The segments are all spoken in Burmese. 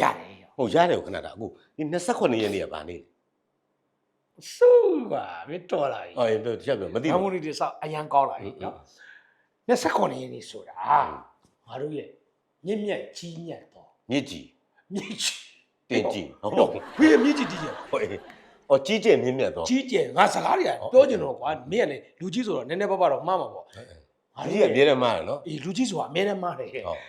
ရတယ်ရောဟုတ်ရတယ်ခဏတာအခုဒီ28ရက်နေ့ကဗာနေစူပါမင်းတော်လာပြီအော်အေးပြောချက်ပြောမသိဘာဘူးမို့ဒီဆောက်အရန်ကောင်းလာပြီနော်29ရင်းနေဆိုတာငါတို့ရဲ့မြင့်မြတ်ကြီးမြတ်တော့မြစ်ကြီးမြင့်ကြီးတင်ကြီးဟုတ်ဟုတ်ဟုတ်ဖေးမြင့်ကြီးကြီးကျယ်ဟုတ်အေးအော်ကြီးကျယ်မြင့်မြတ်တော့ကြီးကျယ်ငါစကားတွေကပြောချင်တော့ကွာမင်းကလေလူကြီးဆိုတော့နည်းနည်းပါးပါတော့မှားမှာပေါ့အကြီးကအမြဲတမ်းမှားတယ်နော်အေးလူကြီးဆိုတာအများနဲ့မှားတယ်ဟဲ့ဟုတ်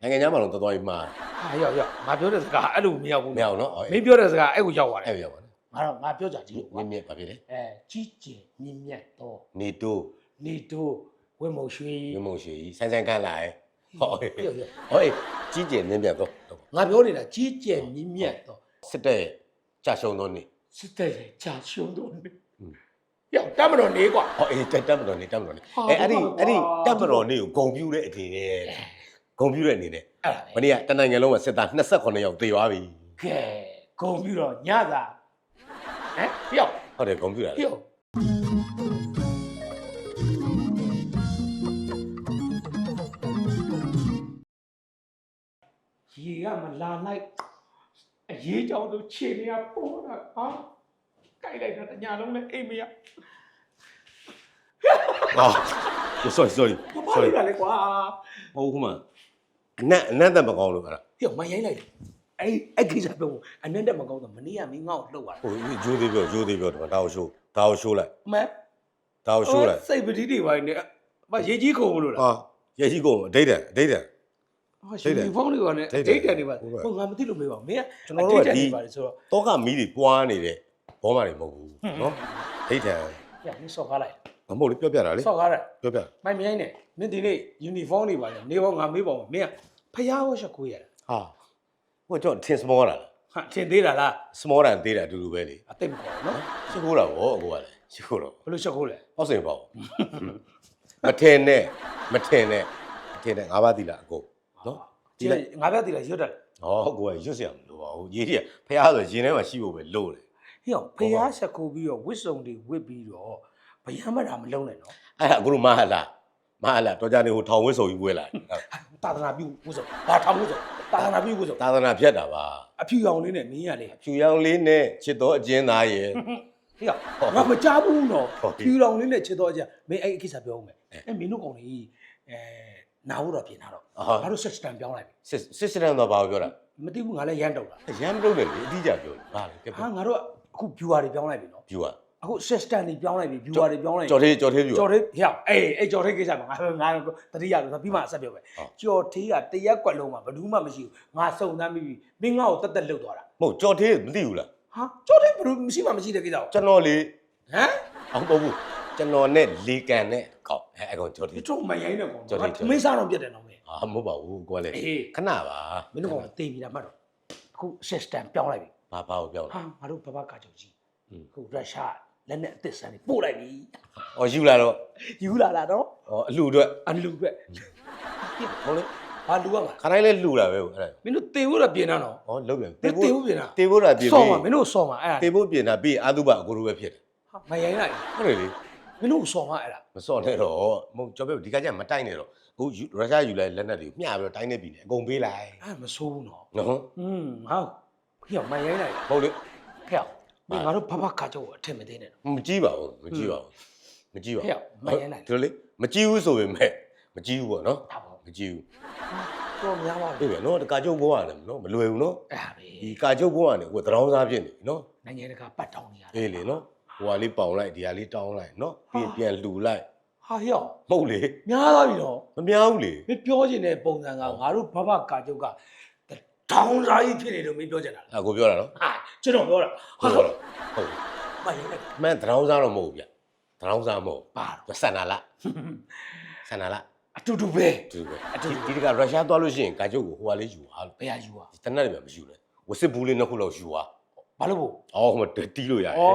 နိုင်ငံခြားမှာတော့တော်တော်ကြီးမှားဟာရောက်ရောက်ငါပြောတဲ့စကားအဲ့လိုမရောက်ဘူးမရအောင်နော်အော်မင်းပြောတဲ့စကားအဲ့ကိုရောက်သွားတယ်အဲ့ပြောပါနော်ငါတော့ငါပြောကြကြည့်လို့ကွာမြင့်မြတ်ဘာဖြစ်လဲအဲကြီးကျယ်မြင့်မြတ်တော့နေတိုးနေတို့ဝင်းမုံရွှေဝင်းမုံရွှေကြီးဆိုင်ဆိုင်ခန့်လာရဲ့ဟုတ်အေးပြောပြောဟုတ်အေးကြီးကျယ်မြင့်မြတ်တော့ငါပြောနေတာကြီးကျယ်မြင့်မြတ်တော့စစ်တဲ့ကြာရှုံးတော့နေစစ်တပ်ရဲ့ကြာရှုံးတော့နေอืมရောက်တတ်မတော်နေကွာ ဟောအေးတက်တက်မတော်နေတက်မတော်နေဟာအဲအဲ့ဒီဟုတ်ပါအဲ့ဒီကွာတက်မတော်နေကိုဂုံပြူတဲ့အနေနဲ့ ဂုံပြူတဲ့အနေနဲ့အဲ့ဒါမပဲနေ့ကတနိုင်ငံလုံးကစစ်သား28ယောက်သေသွားပြီကဲဂုံပြီးတော့ညသာဟမ်ပြောက်ဟုတ်တယ်ဂုံပြူတာလေပြောက်ရေကမလာလိုက်အရေးကြောင့်ဆိုခြေနေရပေါ်တာဟာကြိုက်လိုက်တာတညာလုံးနဲ့အိမ်မရဟာ sorry sorry ဘာ sorry လို့လဲကွာ ဟုတ်ခုမှ အနက်အနက်သက်မကောင်းလို့အဲ့ဒါပြောက်မရိုင်းလိုက်အဲ့အဲ့ကိစ္စပြောဖို့အနက်တက်မကောင်းတော့မနေ့ကမင်းငါ့ကိုလှုပ်သွားတာဟိုဂျိုးသေးပြောဂျိုးသေးပြောဒီမှာဒါကိုရှိုးဒါကိုရှိုးလိုက်အမဲဒါကိုရှိုးလိုက်စိတ်ပတိတွေပါနေမရေကြီးခုံလို့လားဟာရဲ့ကြီးကုန်အတိတ်တန်အတိတ်တန် ဟာရှင်ဒီဖုန်းတွေကလည်းဒိဒိတ်တ်တယ်တယ်တွေပါဟုတ်ကဲ့ ဟိုငါမသိလို့မေးပါဘူးမင်းကကျွန်တော်တို့ကအဒိတ်တယ်ဒီတွေပါလေဆိုတော့တောကမီးတွေပွားနေတဲ့ဘောမတွေမဟုတ်ဘူးနော်အတိတ်တန်ညမင်းစော့ကားလိုက် မဟုတ်လေပြောပြတာလေဆော့ကားတယ်ပြောပြမိုင်မြိုင်းနဲ့မင်းဒီနေ့ uniform တွေပါလေနေဘောငါမေးပါဦးမင်းကဖျားဝရှက်ကိုရတာဟာဟိုကျွန်တော် tin small တာလားဟာထင်သေးတာလား small တန်သေးတာအတူတူပဲလေအသိပ်မခေါ်ဘူးနော်ရှိခိုးတာဗောအကိုကလည်းရှိခိုးတော့ဘယ်လိုရှက်ကိုလဲဟောက်စင်ပေါ့မထင်နဲ့မထင်နဲ့မထင်နဲ့ငါးပါးသီလာအကိုနော်ဒီလိုက်ငါပြတည်လိုက်ရွတ်တယ်ဟောအကိုကရွတ်စရာမလိုပါဘူးရေးကြီးကဖျားဆိုရင်ထဲမှာရှိဖို့ပဲလို့လေဟေ့အောင်ဖျားရှက်ကိုပြီးတော့ဝစ်စုံတွေဝစ်ပြီးတော့ ဘယမ်းမတာမလုံးနဲ့နော်အဲ့ဒါအကိုတို့မဟာလားမဟာလားတော်ကြနေဟိုထောင်ဝစ်ဆုံကြီးဝဲလာတယ်တာသနာပြုဝစ်စုံဘာထောင်ဝစ်စုံတာသနာပြုဝစ်စုံသာသနာဖြတ်တာပါအဖြူရောင်လေးနဲ့မင်းရလေဖြူရောင်လေးနဲ့ချစ်တော်အကျဉ်းသားရဲ့ဟေ့ငါမကြားဘူးနော်ဟုတ်ပြီဖြူလောင်လေးနဲ့ချစ်တော့ကြမင်းအဲ့ဒီကိစ္စပြောဦးမယ်အဲအဲ့မင်းတို့ကောင်လေးအဲနာဖို့တော့ပြင်ထားတော့အာငါတို့ system ပြောင်းလိုက်ပြီစစ်စစ်စတန်တော့ဘာကိုပြောတာမသိဘူးငါလည်းရမ်းတော့တာရမ်းမလုပ်နဲ့လေအတိအကျပြောတယ်ဘာလဲကဲဟာငါတို့အခု viewer တွေပြောင်းလိုက်ပြီနော်ဖြူอ่ะ အခု system တွေပြောင်းလိုက်ပြီ viewer တွေပြောင်းလိုက်ပြီကြော်သေးကြော်သေးဖြူကြော်သေးဟေ့အေးအေးကြော်သေးကိစ္စမှာငါငါတတိယလို့ပြီးမှအဆက်ပြောပဲဟုတ်ကြော်သေးကတရက်ကွက်လုံးမှာဘယ်သူမှမရှိဘူးငါစုံစမ်းပြီးပြီမင်းငါ့ကိုတက်တက်လှုပ်သွားတာမဟုတ်ကြော်သေးမသိဘူးလားဟာကြော်သေးဘယ်သူမရှိမှမရှိတဲ့ကိစ္စကိုကျွန်တော်လေဟမ်အောင်ပေါ့ဘူးကျွန်တော်နဲ့လေကန်နဲ့ကောက်အဲအကောင်ကြော်သေးဒီတော့မရိုင်းတဲ့ကောင်ကြော်သေးကြော်သေးမင်းစားတော့ပြတ်တယ်နော်မင်းအာမဟုတ်ပါဘူးကိုကလည်းအေးခဏပါမင်းတို့ကောင်တေးပြီလားမှတ်တော့အခု system ပြောင်းလိုက်ပြီဘာဘာကိုပြောဟာတာငါတို့ဘဘကာချုပ်ကြီးอืมအခုရုရှား လက်နဲ့အသစ်ဆန်တွေပို့လိုက်ပြီ။အော်ယူလာတော့ယူလာတာတော့အော်အလှူအတွက်အလူပဲဟုတ်လေဟာလူကမှာခါတိုင်းလဲလှူတာပဲဟုတ်အဲ့ဒါမင်းတို့တေဖို့တော့ပြင်တာနော်။အော်လုပ်ပြန်မင်းတေဖို့ပြင်တာတေဖို့တာပြင်ဆော့ပြီးမှာမင်းတို့ဆော့မှာအဲ့ဒါတေဖို့ပြင်တာပြီးအာသုဘအကိုလိုပဲဖြစ်တယ်ဟာမရိုင်းလိုက်။ဟုတ်တယ်လေမင်းတို့ဆော့မှာအဲ့ဒါမစော့နဲ့တော့မဟုတ်ကြော်ပြဒီကကြမတိုက်နဲ့တော့အခုယူရုရှားယူလိုက်လက်နက်တွေကိုမျှပြီးတော့တိုင်းနေပြီလေအကုန်ပေးလိုက်အဲ့မဆိုးဘူးနော်နော်อืมဟုတ်ခေမရိုင်းလိုက်ဟုတ်လေခေ မင်းငါတို့ဘဘကာချုပ်ကိုအထင်မသေးနဲ့နော်မကြည့်ပါဘူးမကြည့်ပါဘူးမကြည့်ပါဟဲ့မရိုင်းလိုက်ဒီလိုလေမကြည့်ဘူးဆိုပေမဲ့မကြည့်ဘူးပေါ့နော်ဒါပေါ့မကြည့်ဘူးတော့များပါအေးပြီဗျနော်တကာကျုပ်ဘွားရတယ်နော်မလွယ်ဘူးနော်အဲ့ဒါပဲဒီကာကျုပ်ဘွားကနေကိုယ်တရောင်းစားဖြစ်နေပြီနော်နိုင်ငံတကာပတ်တောင်းနေရတယ်အေးလေနော်ဟိုဟာလေးပေါင်လိုက်ဒီဟာလေးတောင်းလိုက်နော်ပြီးရင်ပြန်လှူလိုက်ဟာဟဲ့မဟုတ်လေများသွားပြီနော်မများဘူးလေမင်းပြောချင်တဲ့ပုံစံကငါတို့ဘဘကာချုပ်က တောင်းစားကြီးဖြစ်နေလို့မင်းပြောချင်တာလားအဲ့ကိုပြောတာနော်ဟာကျွန်တော်ပြောတာဟုတ်တော့ဟုတ်မရိုင်းလိုက်မန်တရောင်းစားတော့မဟုတ်ဘူးဗျတရောင်းစားမဟုတ်ပါတော့ဘူးဆန္ဒလားဆန္ဒလားအတူတူပဲဒီလိုပဲဒီဒီကရုရှားသွားလို့ရှိရင်ကာကျုပ်ကိုဟိုဟာလေးယူသွားလို့ဘယ်ဟာယူอ่ะဒီတနက်တွေပဲမယူနဲ့ဝစစ်ဘူးလေးနှစ်ခုလောက်ယူသွားဘာလို့ဖို့အော်ဟိုမှာတီးလို့ရတယ်ဩ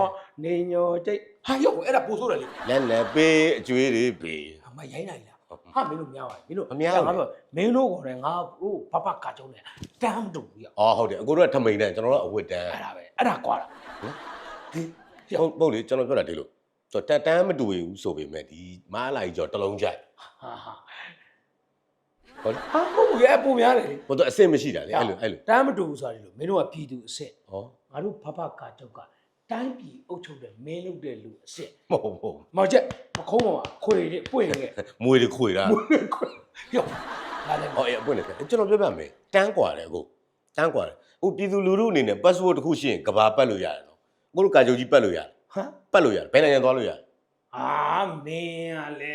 နေညိုတိတ်ဟာရောက်အဲ့ဒါပို့ဆိုးတယ်လေလက်နဲ့ပေးအကျွေးတွေပေး အမရိုင်းလိုက်လား ဟာမင်းတို့များပါမင်းတို့မများဘူးငါပြောမင်းတို့ကလည်းငါတို့ဘဘကာချုပ်နဲ့တမ်းမတူဘူးရအော်ဟုတ်တယ်အကိုတို့ကထမိန်နဲ့ကျွန်တော်တို့ကအဝတ်တန်းအဲ့ဒါပဲအဲ့ဒါကွာတာဒီဟုတ်ဟုတ်လေကျွန်တော်ပြောတာဒီလိုဆိုတက်တန်းမတူဘူးဆိုပေမဲ့ဒီမားလာကြီးကျော်တစ်လုံးကြိုက်ဟာဟာဟုတ်လားဟာဟုတ်ဘူးရဲ့ပုံများတယ်လေဟိုတော့အဆင်မရှိတာလေအဲ့လိုအဲ့လိုတမ်းမတူဘူးဆိုတာဒီလိုမင်းတို့ကပြည်သူအစ်စ်ဟောငါတို့ဖဖကာတုတ်က တိုင်းပြည်အုပ်ချုပ်တဲ့မင်းလုပ်တဲ့လူအစ်စ် မဟုတ်ဘူး မောင်ချက်မခုံးပါခွေတွေပွင့်နေခဲ့ မွေတွေခွေတာ ရောလာတယ် ဟောအေးအပွင့်နေတယ်ကျွန်တော်ပြောပြမယ်တန်းกว่าတယ်အခုတန်းกว่าတယ်ဟိုပြည်သူလူထုအနေနဲ့ password တစ်ခုရှိရင်ကဘာပတ်လို့ရတယ်နော်အခုတို့ကာကြုံကြီးပတ်လို့ရတယ် ဟမ် ပတ်လို့ရတယ်ဘယ်နိုင်ငံသွားလို့ရတယ် အာမင်းကလေ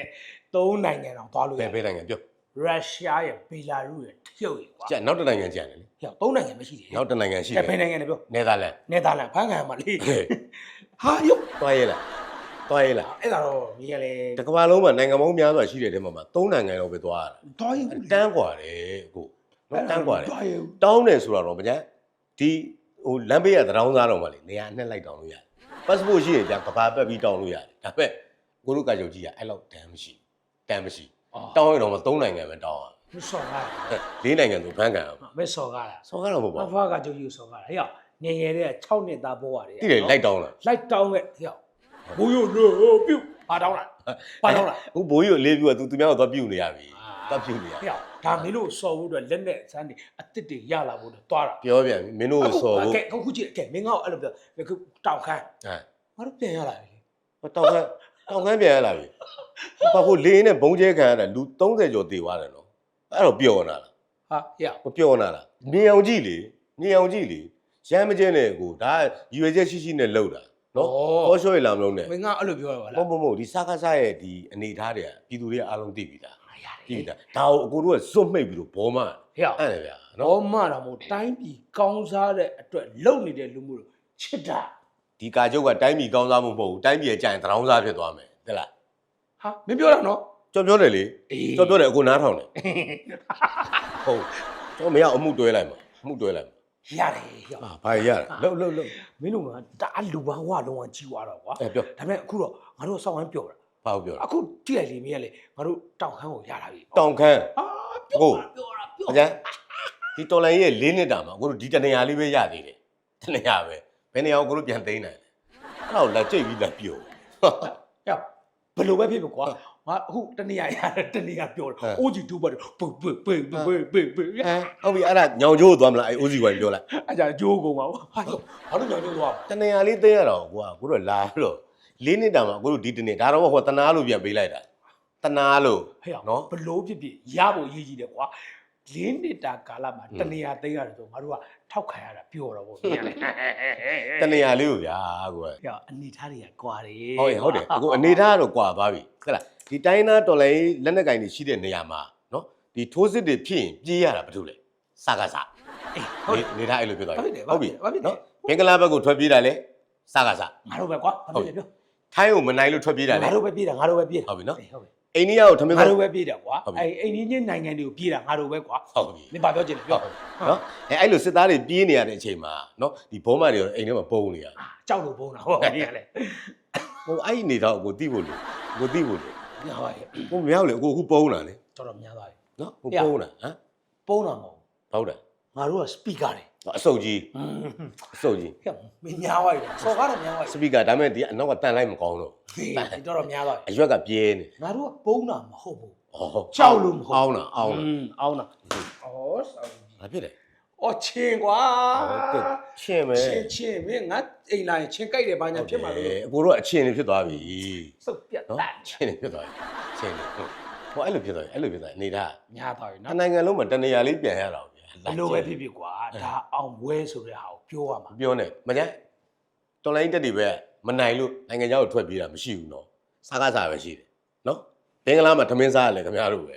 သုံးနိုင်ငံတော့သွားလို့ ဘ ရ ယ်ဘယ်နိုင်ငံပြော ရုရှားရဲ့ဘီလာရုရဲ့တရုတ်ရဲ့ကွာ ကြက်နောက်တစ်နိုင်ငံကြံတယ်လေ ဟဲ့သုံးနိုင်ငံမရှိသေးဘူး နောက်တစ်နိုင်ငံရှိတ အဲ ယ် ဘယ်နိုင်ငံလဲပြော နယ်သာလန် နယ်သာလန်ဖန်ခံမှာလေ ဟေး ဟာယော သွားရဲလားသွားရဲလား အဲ့ဒါတော့မင်းကလေ တကမ္ဘာလုံးမှာနိုင်ငံပေါင်းများစွာရှိတဲ့တဲမှာမှာ၃နိုင်ငံတော့ပဲသွားရတာ သွားရင် တန်းกว่าတယ်အခုနော်တန်းกว่าတယ် သွားရင် တောင်းတယ်ဆိုတော့ဗျာဒီဟိုလမ်းဘေးကသတောင်းစားတော့မှလေနေရာအနှက်လိုက်တောင်းလို့ရတယ် passport ရှိရင်じゃကဘာပတ်ပြီးတောင်းလို့ရတယ်ဒါပေမဲ့ကိုတို့ကကြုံကြည့်ရအဲ့လောက်တန်းမရှိတန်းမရှိ တော တောင်းင်းရင်တော့မ၃နိုင်ငံပဲတောင်းရမစော်ကားလေးနိုင်ငံဆိုဘန်းကန်အောင်မစော်ကားလားစောကတော့မဟုတ်ဖပါဘူးဖကကြုံယူစော်ကားလားဟဲ့ငယ်ငယ်တဲ့6နှစ်သားဘိုးရတယ်တိတယ်လိုက်တောင်းလာလိုက်တောင်းခဲ့ဟဲ့ဘိုးရိုလို့ပြုတ်ပါတောင်းလားပါတောင်းလားဟိုဘိုးကြီးကိုလေးပြူကသူသူများကိုသွားပြုတ်နေရပြီသွားပြုတ်နေရဟဲ့ဒါမင်းတို့စော်ဖို့အတွက်လက်နဲ့စမ်းနေအစ်စ်တွေရလာဖို့အတွက်သွားတာပြောပြန်ပြီမင်းတို့ကိုစော်ဖို့ကဲခုကြည့်ကဲမင်းကောက်အဲ့လိုပြောခုတောက်ခမ်းအဲငါတို့ပြန်ရလာပြီဟိုတောင်းခမ်း တောင်းခမ်းပြန်ရလာပြီဘာကိုလေးနဲ့ဘုံကျဲခံရတာလူ30ကျော်တေသွားတယ်နော်အဲ့တော့ပျော်နေတာလားဟာဟဲ့မပျော်နေတာလားမြင်အောင်ကြည့်လေမြင်အောင်ကြည့်လေရမ်းမကျဲနဲ့ကိုဒါရွေချက်ရှိရှိနဲ့လှုပ်တာနော်ဟောရှောရလာမလို့နဲ့မင်းကအဲ့လိုပြောရပါမလားဟုတ်မဟုတ်ဒီစကားစားရဲ့ဒီအနေထားတွေကပြည်သူတွေကအားလုံးသိပြီလားရသိတယ်ပြီလားဒါကိုအကိုတို့ကစွတ်မိတ်ပြီးတော့ဘောမဟဲ့အဲ့လေဗျာတော့နော်မတာမို့တိုင်းပြည်ကောင်းစားတဲ့အတွက်လုံနေတဲ့လူမျိုးတို့ချစ်တာ ဒီကာကျုပ်ကတိုင်းပြည်ကောင်းစားမှုမဟုတ်ဘူးတိုင်းပြည်ရဲ့ကြိုင်တရောင်းစားဖြစ်သွားမယ်တဲ့လားဟာမင်းပြောတာနော်ကြော်ပြောတယ်လေအေးကြော်ပြောတယ်အကိုနားထောင်တယ်ဟုတ်ကျွန်တော်မရအမှုတွဲလိုက်မှာအမှုတွဲလိုက်မှာရတယ်ဟဲ့အာဘာရရလဲလှုပ်လှုပ်လှုပ်မင်းတို့ကတအားလူပန်းဝလုံးဝကြီးသွားတော့ကွာအဲပြောဒါပေမဲ့အခုတော့ငါတို့စောင့်ဝမ်းပြောတာဘာကိုပြောတာအခုကြည့်လိုက်လေမင်းကလေငါတို့တောက်ခမ်းကိုရလာပြီတောင်ခမ်းအာဟုတ်ပြောတာပြောအတာကျန်းဒီတော်လိုင်းရဲ့၄နှစ်တာမှာကိုတို့ဒီတနေရာလေးပဲရသေးတယ်တနေရာပဲ ဘယ်နေရာကိုကိုတို့ပြန်သိမ်းနိုင်လဲအဲ့တော့လက်ကြိတ်ပြီးလက်ပြုတ်ဟဲ့ဘယ်လိုပဲဖြစ်ဖြစ်ကွာငါအခုတနေရာရတယ်တနေရာပြောတယ်အိုးကြီးတူပါတယ်ပုတ်ပုတ်ပုတ်ပုတ်ပုတ်ပုတ်ပုတ်အဲဟုတ်ပြီအဲ့ဒါညောင်ကျိုးကိုသွားမလားအဲ့အိုးစီကွာပြောလိုက်အဲ့ဒါကြိုးကုန်ပါဘူးဟာဘာလို့ကြောင်ကြိုးသွားတနေရာလေးသိမ်းရတော့ကိုကကိုတို့လာပြီးတော့၄နှစ်တာမှာကိုတို့ဒီတနေ့ဒါတော့ဟိုတနာလို့ပြန်ပေးလိုက်တာတနာလို့ဟဲ့နော်ဘလို့ဖြစ်ဖြစ်ရဖို့ရည်ကြီးတယ်ကွာ လင်းနေတာကာလမှာတနေရာသိမ်းရတယ်ဆိုငါတို့ကထောက်ခံရတာပြောတော့ဗောမြင်ရလေတနေရာလေးကိုဗျာကိုကဟဲ့အနေထားတွေကကွာတယ်ဟုတ်ရင်ဟုတ်တယ်အခုအနေထားကတော့ကွာသွားပြီဟုတ်လားဒီတိုင်းသားတော်လိုင်းလက်နက်ကင်တွေရှိတဲ့နေရာမှာနော်ဒီထိုးစစ်တွေဖြစ်ရင်ပြေးရတာဘာလို့လဲစကားစားအေးဟုတ်တယ်နေထားအဲ့လိုဖြစ်သွားဟုတ်ပြီတယ်ဟုတ်ပြီဟုတ်ပြီနော်မင်္ဂလာဘက်ကိုထွက်ပြေးတာလေစကားစားငါတို့ပဲကွာဘာဖြစ်လဲပြောထိုင်းကိုမနိုင်လို့ထွက်ပြေးတာလေငါတို့ပဲပြေးတာငါတို့ပဲပြေးတာဟုတ်ပြီနော်အေးဟုတ်ပြီ အိန္ဒိယကိုထမင်းငါစား တို့ပဲပြေးတာကွာဟုတ်ပြီ အဲအိမ်ကြီးချင်းနိုင်ငံတွေကိုပြေးတာငါတို့ပဲကွာဟုတ်ပြီမင်းဘာပြောချင်လဲပြောနော်အဲအဲ့လိုစစ်သားတွေပြေးနေရတဲ့အချိန်မှာနော်ဒီဘောမတွေရောအိမ်ထဲမှာပုံနေရအာကြောက်လို့ဘုံတာဟောမြင်ရလေဟိုအဲ့ဒီနေတော့ကိုသိဖို့လို့ကိုသိဖို့လို့ညဟောရဲ့ကိုမရောက်လေကိုအခုပုံလာလေတော်တော်များသွားပြီနော်ကိုပုံလာဟမ်ပုံတာမဟုတ်ဟုတ်တယ်ငါတို့ကစပီကာတွေ အစုပ်ကြီးဟွန်းအစုပ်ကြီးဟဲ့မင်းများသွားပြီစော်ကားတယ်များသွားစပြီပီကာဒါမဲ့ဒီအနောက်ကတန်လိုက်မကောင်းတော့ဟေးတော်တော်များသွားပြီအရွက်ကပြဲနေငါတို့ကပုံတာမဟုတ်ဘူးဟောကြောက်လို့မဟုတ်အောင်းတာအောင်းတာอืมအောင်းတာဩဆောင်းဘာဖြစ်လဲဩချင်းကွာဟောတက်ချင်းပဲချင်းချင်းမင်းငါအိမ်လာရင်ချင်းကြိုက်တယ်ဘာညာဖြစ်မှာလို့အကိုတို့အချင်းနေဖြစ်သွားပြီစုပ်ပြတ်နော်တာချင်းနေဖြစ်သွားပြီချင်းနေဟုတ်ဟောအဲ့လိုဖြစ်သွားပြီအဲ့လိုဖြစ်သွားပြီအနေထားညာသွားပြီအနော်နိုင်ငံလုံးမှာတနေရာလေးပြန်ရတော့ဗျာ ဘယ်လိုပဲဖြစ်ဖြစ်ကွာဒါအောင်ပွဲဆိုတဲ့ဟာကိုပြောရမှာပြောနေမကြတော်လိုင်းတက်တွေပဲမနိုင်လို့နိုင်ငံခြားကိုထွက်ပြေးတာမရှိဘူးနော်စားကားစားပဲရှိတယ်နော်ဘင်္ဂလားမှာသမင်းစားရတယ်ခင်ဗျားတို့ပဲ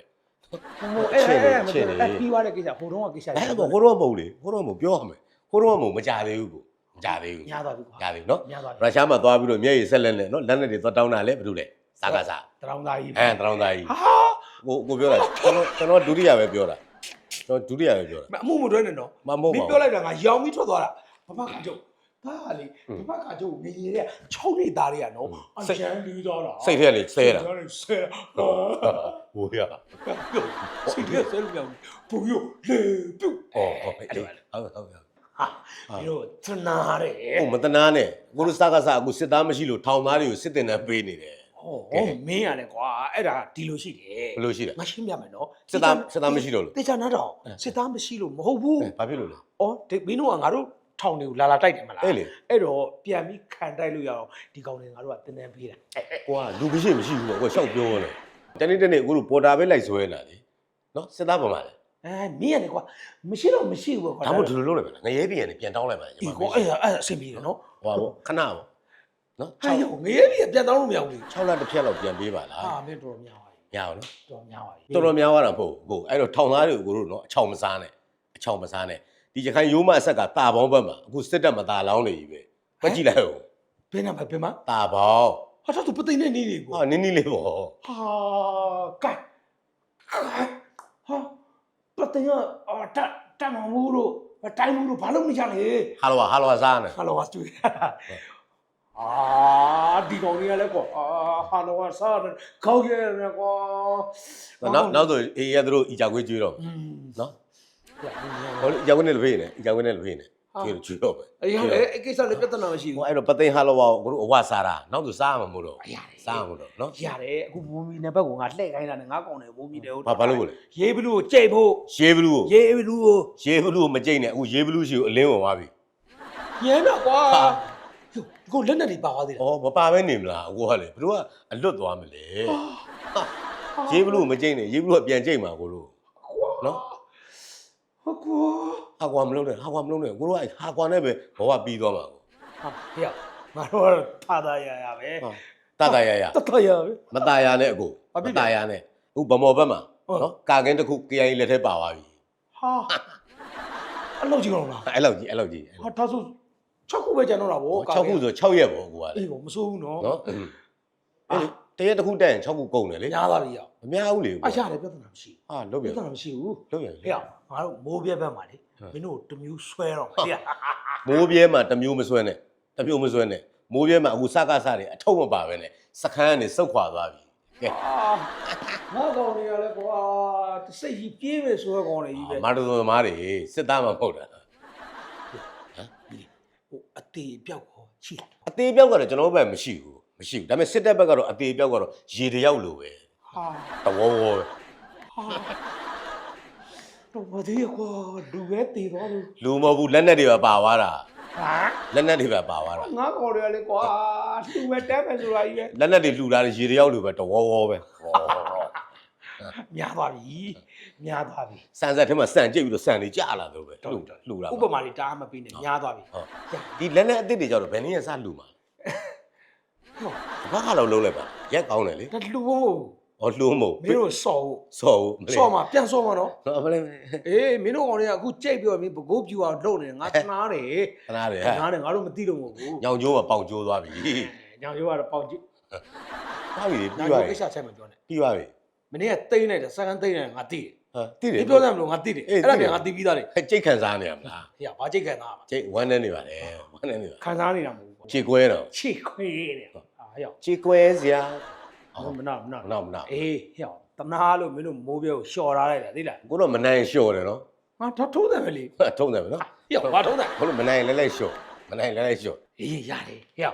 ဟိုအဲ့အဲ့အဲ့ချင်းနေအဲ့ပြီးသွားတဲ့ကိစ္စဟိုတုန်းကကိစ္စအဲ့တော့ဟိုတော့မဟုတ်လေဟိုတော့မဟုတ်ပြောရမယ်ဟိုတော့မဟုတ်မကြသေးဘူးကိုမကြသေးဘူးညာသွားပြီကွာကြသေးဘူးနော်ညာသွားပြီရုရှားမှာသွားပြီးတော့မျက်ရည်ဆက်လက်နဲ့နော်လက်နဲ့တွေသွားတောင်းတာလဲဘာလို့လဲစားကားစားတရောင်းသားကြီးအဲတရောင်းသားကြီးဟာကိုကိုပြောတာကျွန်တော်ကျွန်တော်ဒုတိယပဲပြောတာ ကျွန်တော်ဒုတိယပဲပြောတာ အမှုမတွဲနဲ့နော်မမဟုတ်ပါဘူး ပြောလိုက်တာငါရောင်ပြီးထွက်သွားတာဘဘခါကျုပ်ဒါကလေဘဘခါကျုပ်ငယ်ငယ်တဲ့6နှစ်သားတွေကနော်အရန်ပြီးသွားတာစိတ်ထဲလေဆဲတာဆဲတာဆဲတာဟာဟိုရဩပြုတ်စိတ်ထဲဆဲလို့ပြောင်းဘူးယိုလေပြုတ်ဩဟုတ်အဲ့လိုအဲ့ဟုတ်ဟုတ်ဟုတ်ဟာဒီတော့သနာရဲ ဟိုမတနာနဲ့ကိုလူစားကစားအခုစစ်သားမရှိလို့ထောင်သားတွေကိုစစ်တင်တန်းပေးနေတယ် ဟောမင်းရတယ်ကွာအဲ့ဒါဒီလိုရှိတယ်ဘယ်လိုရှိလဲငါရှင်းပြမယ်နော်စစ်သားစစ်သားမရှိတော့လို့တေချာနားတော့အဲစစ်သားမရှိလို့မဟုတ်ဘူးအဲဘာဖြစ်လို့လဲ။အော်ဒီမင်းတို့ကငါတို့ထောင်တွေကိုလာလာတိုက်တယ်မလားအဲ့လေအဲ့တော့ပြန်ပြီးခံတိုက်လို့ရအောင်ဒီကောင်တွေငါတို့ကတင်းတန်းပေးတာကွာလူမရှိမရှိဘူးပေါ့ကွာရှောက်ပြောနေတနေ့တနေ့အခုလိုပေါ်တာပဲလိုက်ဆွဲနေတာလေနော်စစ်သားပါမလဲအဲမင်းရတယ်ကွာမရှိတော့မရှိဘူးကွာဒါမှမဟုတ်ဒီလိုလုပ်လိုက်ပါလားငရဲပြန်နေပြန်တောင်းလိုက်ပါညီဒီမကွာအဲ့ဒါအဲ့ဒါအဆင်ပြေတယ်နော်ဟွာပေါ့ခဏပေါ့ နော်ဟာရောငရေကြီးပြန်တောင်းလို့မရဘူးလေ6လတစ်ဖြတ်လောက်ပြန်ပေးပါလားဟာမင်းတော်တော်များပါပြီရအောင်နော်တော်တော်များပါပြီတော်တော်များသွားတာမဟုတ်ဘူးကိုအဲ့တော့ထောင်သားတွေကိုတို့နော်အချောင်မစားနဲ့အချောင်မစားနဲ့ဒီရခိုင်ရိုးမအဆက်ကတာပေါင်းဘက်မှာအခုစစ်တပ်မတာလောင်းနေပြီပဲဖက်ကြည့်လိုက်ဦးဘယ်နာမဘယ်မှာတာပေါင်းဟာတော့သူပသိနေနေနေကွာဟာနင်းနီးလေးပေါ့ဟာကဲဟာပသိရအော်တတမမှုလို့တိုင်းမှုလို့ဘာလို့မချလဲဟာလောဟာလောစားနေဟာလောကတွေ့ အာဒီကောင်ကြီးကလည်းကွာအာဟာလောကစားတယ်ကောက်ရဲတယ်ကွာနောက်နောက်ဆိုအေးရတို့အီကြကွေးကျွေးတော့อืมနော်ဟိုဟိုအီကြကွေးနဲ့လဖေးနေအီကြကွေးနဲ့လဖေးနေကျွေးကျွေးတော့ပဲအေးအဲ့ကိစ္စလည်းပြဿနာမရှိဟိုဘူးအဲ့တော့ပသိန်းဟာလောဝါကိုတို့အဝစားတာနောက်ဆိုစားမှာမို့တော့ရတယ်စားမှာမို့တော့နော်ရတယ်အခုမူမီနဲ့ဘက်ကငါလှည့်ခိုင်းတာနဲ့ငါကောင်တယ်မူမီတယ်ဟုတ်ဘာဘာလို့လဲရေးဘလူးကိုကြိတ်ဖို့ရှေးဘလူးကိုရေးဘလူးကိုရှေးဘလူးကိုမကြိတ်နဲ့အခုရေးဘလူးရှိကိုအလင်းဝင်သွားပြီရမ်းတော့ကွာဟာ ကိုလက်နဲ့တွေပါသွားသေးတယ် ဩမပါပဲနေမလားအခုကလေဘလူးကအလွတ်သွားမလဲရေးဘလူးကိုမကြိတ်နဲ့ရေးဘလူးကပြန်ကြိတ်မှာကိုတို့ နော် ဟုတ်ကွာ ဟာကွာမလုံးနဲ့ဟာကွာမလုံးနဲ့ကိုတို့ကဟာကွာနဲ့ပဲဘဝပြီးသွားမှာကို ဟာဟေ့ငါတို့ကတော့ဖာသာရရပဲ ဟာတတရရ တတရပဲ မตายရနဲ့အကို ဘာဖြစ် မ လဲ ตายရနဲ့အခုဗမော်ဘက်မှာ ဟုတ် နော်ကာကင်းတစ်ခု KI လက်ထဲပါသွားပြီ ဟာအဲ့လိုကြီးကောင်လား အဲ့လောက်ကြီးအဲ့လောက်ကြီး ဟာဒါဆို 6ခုပဲကျန်တော့တာဗော6ခုဆို6ရက်ပေါ့ကိုကလေအေးဗောမစိုးဘူးနော်နော်အဲ့လေတရက်တစ်ခုတက်ရင်6ခုကုန်တယ်လေညားသွားပြီရောမများဘူးလေအရှာလည်းပြဿနာမရှိဟာလုတ်ဘူးပြန်ပြဿနာမရှိဘူးလုတ်ပြန်ဟေ့ငါတို့မိုးပြက်ဘက်မှာလေဟုတ်မင်းတို့တမျိုးဆွဲတော့ဟေ့မိုးပြဲမှာတစ်မျိုးမစွဲနဲ့တစ်မျိုးမစွဲနဲ့မိုးပြဲမှာအခုစကားစားတယ်အထုပ်မပါပဲနဲ့စခန်းကနေစုတ်ခွာသွားပြီကဲအာငါကောင်တွေကလည်းကွာစိတ်ကြီးပြေးမယ်ဆိုတော့ကောင်တွေကြီးပဲမာတော်သမားတွေစစ်သားမှမဟုတ်တာဟို အတေအပြောက်ခေါ်ရှိတယ်အသေးပြောက်ကတော့ကျွန်တော်တို့ဘက်မရှိဘူးမရှိဘူးဒါပေမဲ့စစ်တပ်ဘက်ကတော့အသေးပြောက်ကတော့ရေတယောက်လိုပဲဟာတဝေါဝေါပဲဟာတော့မသေးကွာလူပဲတည်သွားလို့လူမဟုတ်ဘူးလက်နက်တွေပါပါသွားတာဟာလက်နက်တွေပါပါသွားတာငါကောင်တွေကလည်းကွာလူပဲတက်မယ်ဆိုတာကြီးပဲလက်နက်တွေလှူတာရေတယောက်လိုပဲတဝေါဝေါပဲဟော များသွားပြီများသွားပြီစံဆက်ထဲမှာစံကြိတ်ပြီးတော့စံတွေကြာလာတော့ပဲလှူလှူတာဥပမာလေးတားမပေးနဲ့များသွားပြီဟုတ်ဒီလက်နဲ့အစ်စ်တွေကြတော့ဘယ်နည်းရစလှူမှာဟုတ်ဘာခါလောက်လုံးလိုက်ပါရက်ကောင်းတယ်လေဒါလူဖို့ဟောလှူမို့မင်းတို့စော်ဖို့စော်ဦးစော်မှာပြန်စော်မှာနော်တော့မလေးအေးမင်းတို့ကောင်တွေကအခုကြိတ်ပြီးတော့မင်းဘကိုးပြူအောင်လုပ်နေတယ်ငါသနာတယ်ခဏတယ်သဟဲ့နာတယ်ငါတို့မသိလို့မဟုတ်ဘူးညောင်ကျိုးကပေါင်ကျိုးသွားပြီညောင်ရိုးကတော့ပေါင်ကြည့်သွားပြီညောပြီးင်သွားရိုးပြီကိစ္စချက်မပြောနဲ့ပြီးသွားပြီ မင်းကတိတ်နေတယ်စကန်တိတ်နေတယ်ငါသိတယ်ဟာတိတယ် ဒီပြောတယ်မလို့ငါသိတယ်အေးအဲ့ဒါသိတယ် ပြန်ငါသိပြီးသားတယ်ဟဲ့ကြိတ်ခံစားနေရမလားဟေ့ဘာကြိတ်ခံသားမှာကြိတ်ဝမ်းနေနေပါလေဝမ်းနေနေပါခံစားနေတာမဟုတ်ဘူးခြေကွဲတော့ချေခွေးတယ်ဟာဟေ့ခြေကွဲစရာဟောမနာမနာမနာမနာအေးဟေ့တနာလို့မင်းတို့မိုးပြဲကိုလျှော်ထားလိုက်တာသိလားကိုတော့မနိုင်လျှော့တယ်နော်ငါတော့ထိုးတယ်ပဲလေထုံးတယ်ပဲနော်ဟေ့ဘာထိုးတယ်ဘလို့မနိုင်လဲလဲလျှော့မနိုင်လဲလဲလျှော့ အေးရတယ်ဟေ့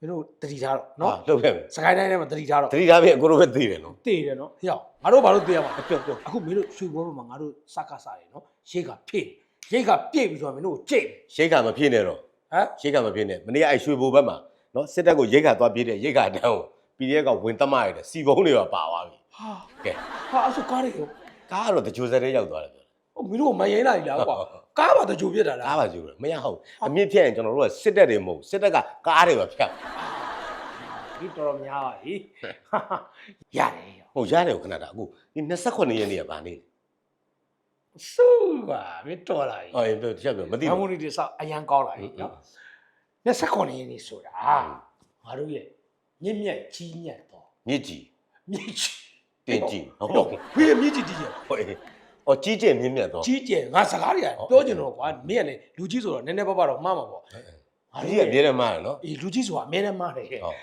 မင်းတို့တတိထားတော့နော်နော်လှုပ်ခဲ့မယ်စကိုင်းတိုင်းထဲမှာတတိထားတော့တတိထားပြီအကိုတို့ပဲသိတယ်နော်တည်တယ်နော်ဟေ့ငါတို့ဘာလို့တည်ရမှာပြောပြောအခုမင်းတို့ရွှေဘောပေါ်မှာငါတို့စကားစားတယ်နော်ရိတ်ကဖြည့်ရိတ်ကပြည့်ပြီးဆိုတော့မင်းတို့ကိုကြိတ်ရှိတ်ကမဖြစ်နဲ့တော့ဟမ်ရိတ်ကမဖြစ်နဲ့မနေ့ကအဲ့ရွှေဘိုဘက်မှာနော်စစ်တပ်ကိုရိတ်ခါသွားပြေးတဲ့ရိတ်ခါတန်းကို PDF ကဝင်တက်မရတယ်စီဘုံတွေပါပါသွားပြီဟာကဲဟာအဲ့ဆိုကားတွေရောကားကတော့တကြိုစက်တဲ့ရောက်သွားတယ်ပြောဟိုမင်းတို့မရင်လာပြီလားကွာ ကားပါတကြိုပြစ်တာလားကားပါကြိုတယ်မရဟုတ်အမြင့်ဖြတ်ရင်ကျွန်တော်တို့ကစစ်တပ်တွေမဟုတ်စစ်တပ်ကကားတွေပါဖြတ်ဒီတော်တော်များပါဟိရတယ်ဟုတ်ရတယ်ခဏတာအခုဒီ28ရက်နေ့ကဗာနေစူပါမင်းတော်လာပြီအော်အေးပြောတစ်ချက်ပြောမသိမဘူးမူနီတွေဆောက်အရန်ကောင်းလာပြီနော်29ရင်းနေဆိုတာငါတို့ရဲ့မြင့်မြတ်ကြီးမြတ်တော့မြစ်ကြီးမြင့်ကြီးတင်ကြီးဟုတ်ဖေးမြင့်ကြီးတည်ရဟုတ် အေးအော်ကြီးကျယ်မြင့်မြတ်တော့ ကြီးကျယ်ငါစကားတွေကပြောချင်တော့ကွာမင်းကလည်းလူကြီးဆိုတော့နည်းနည်းပါးပါးတော့မှားမှာပေါ့ကြီးကအမြဲတမ်းမှားတယ်နော်အေးလူကြီးဆိုတာအများနဲ့မှားတယ်ဟဲ့ဟုတ်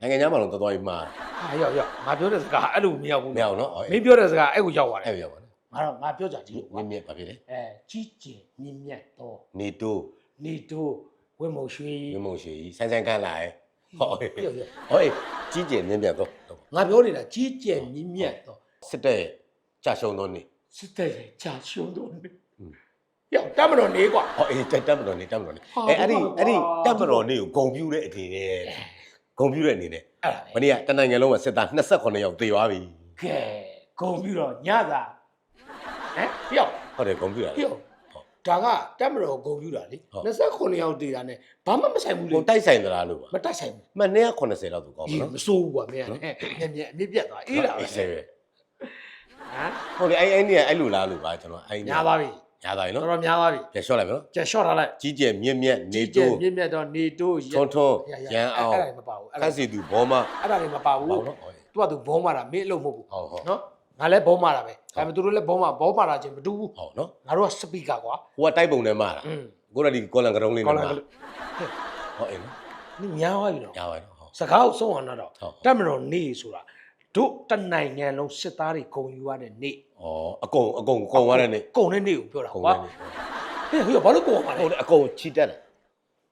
နိုင်ငံခြားမှာတော့တော်တော်ကြီးမှားဟာရောက်ရောက်ငါပြောတဲ့စကားအဲ့လိုမရောက်ဘူးမရအောင်နော်မင်းပြောတဲ့စကားအဲ့ကိုရောက်သွားတယ်အဲ့ရောက်ပါနော်ငါတော့ငါပြောကြကြည့်လို့ကွာမြင့်မြတ်ဘာဖြစ်လဲအဲကြီးကျယ်မြင့်မြတ်တော့နေတိုးနေတို့ဝင်းမုံရွှေဝင်းမုံရွှေကြီးဆိုင်ဆိုင်ကန်းလာရဲ့ဟုတ်ဟဲ့ပြောပြောဟောအေးကြီးကျယ်မြင့်မြတ်တော့ငါပြောနေတာကြီးကျယ်မြင့်မြတ်တော့စစ်တပ်ရဲ့ကြာရှုံးသောနေ့ စစ်တပ်ရဲ့ကြာရှုံးတော့နေอืมရောက်တတ်မတော်နေကွာဟောအေးတက်တက်မတော်နေတက်မတော်နေဟာအဲအဲ့ဒီဟုတ်ပါဘူးအဲ့ဒီကွာတက်မတော်နေ့ကိုဂုံပြူတဲ့အနေနဲ့ဂုံပြူတဲ့အနေနဲ့အဲ့ဒါမပဲနေ့ကတနိုင်ငံလုံးကစစ်သား28ယောက်သေသွားပြီကဲဂုံပြီးတော့ညသာဟမ်ရောက်ဟုတ်တယ်ဂုံပြူတာလေပြောဒါကတက်မတော်ဂုံပြူတာလေဟုတ်29ယောက်တည်တာနဲ့ဘာမှမဆိုင်ဘူးလေဟိုတိုက်ဆိုင်သလားလို့ပါမတက်ဆိုင်ဘူးမှန်280လောက်သူကောင်းဒီပါနော်မစိုးဘူးကွာမင်းကလည်းမြင်မြင်အမြင့်ပြတ်သွားအေးတာပဲဆေးပဲ ဟမ်ဟုတ်လေအဲ့အဲ့နေ့ကအဲ့လိုလားလို့ပါကျွန်တော်အဲ့နေ့ညာသွားပြီညာသွားပြီတော်နော်တော်များသွားပြီပြန်လျှော့လိုက်မယ်နော်ကျန် short ထားလိုက်ကြီးကျယ်မြင့်မြတ်နေကျဲတိုးမြင့်မြတ်တော့နေတိုးထွန်းထွန်းရန်အောင်အဲ့ဒါတွေမပါဘူးအဲ့ခဒါက်စီသူဘောမအဲ့ဒါတွေမပါဘူးဘောနော်ဟုတ်သူကသူဘုံမာတာမင်းအလုပ်မဟုတ်ဘူးဟုတ်ဟုတ်နော်ငါလည်းဘုံမာတာပဲဒါပေမဲ့သူတို့လည်းဘုံမာဘောမာတာချင်းမတူဘူးဟုတ်နော်ငါတို့ကစပီကာကွာဟိုကတိုက်ပုံနဲ့မှားတာอืมကိုရဒီကောလန်ကရုံးလေးကောနဲ့င်းလာမှားကလေးဟုတ်အေးနော်နင်ညာသွားပြီနော်ရပါတော့ဟုတ်စကားကိုဆုံးအောင်တော့ဟုတ်တက်မတော်နေဆိုတာ တို့တနိုင်ငံလုံးစစ်သားတွေဂုံယူရတဲ့နေဩအကုန်အကုန်ကုန်သွားတဲ့နေ့ဂုံတဲ့နေကိုပြောတာကုန်ကွာတဲ့နေ့ဟေးဟေးဘာလို့ဂုံရမှာလဲဟုတ်တယ်အကုန်ချီတက်တယ်